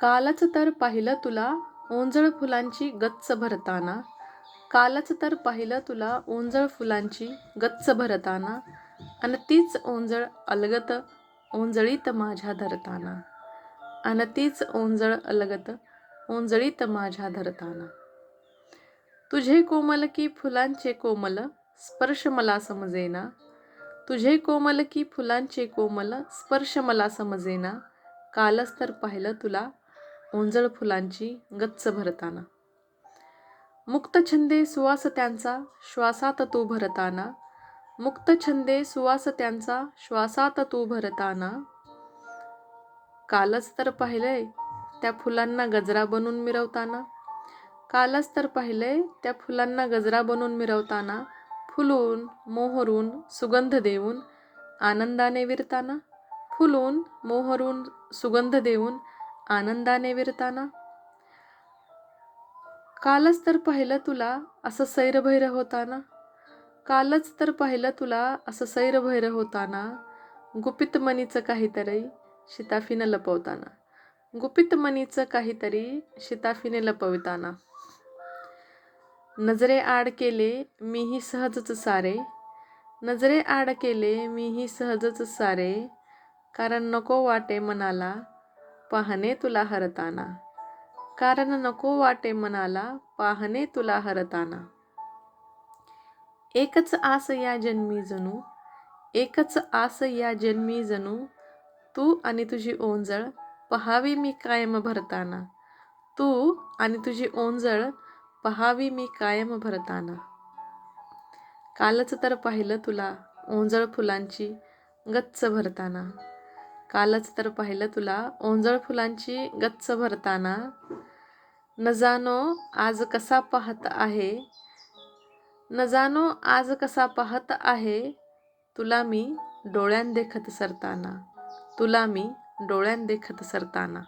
कालच तर पाहिलं तुला ओंजळ फुलांची गच्च भरताना. कालच तर पाहिलं तुला ओंजळ फुलांची गच्च भरताना. आणि तीच ओंजळ अलगत ओंजळीत माझ्या धरताना. आणि तीच ओंजळ अलगत ओंजळीत माझ्या धरताना. तुझे कोमल की फुलांचे कोमल स्पर्श मला समजेना. तुझे कोमल की फुलांचे कोमल स्पर्श मला समजेना. कालच तर पाहिलं तुला ओंजळ फुलांची गच्च भरताना. मुक्त छंदे सुवास त्यांचा श्वासात तू भरताना. मुक्त छंदे सुवास त्यांचा श्वासात तू भरताना. कालच तर पाहिलंय त्या फुलांना गजरा बनून मिरवताना. कालच तर पाहिलंय त्या फुलांना गजरा बनवून मिरवताना. फुलून मोहरून सुगंध देऊन आनंदाने विरताना. फुलून मोहरून सुगंध देऊन आनंदाने विरताना? कालच तर पाहिलं तुला असं सैरभैर होताना. कालच तर पाहिलं तुला असं सैरभैर होताना. गुपित मनीचं काहीतरी शिताफीनं लपवताना. गुपित मनीचं काहीतरी शिताफीने लपविताना. नजरे आड केले मीही सहजच सारे. नजरे आड केले मीही सहजच सारे. कारण नको वाटे मनाला पाहणे तुला हरताना. कारण नको वाटे मनाला पाहणे तुला हरताना. एकच आस या जन्मी जणू एकच आस या जन्मी जणू तू आणि तुझी ओंजळ पहावी मी कायम भरताना. तू आणि तुझी ओंजळ पहावी मी कायम भरताना. कालच तर पाहिलं तुला ओंजळ फुलांची गच्च भरताना. कालच तर पाहिलं तुला. ओंजळ फुलांची गच्च भरताना. न जानो आज कसा पाहत आहे? न जानो आज कसा पाहत आहे? तुला मी डोळ्यां देखत सरताना. तुला मी डोळ्यां देखत सरताना.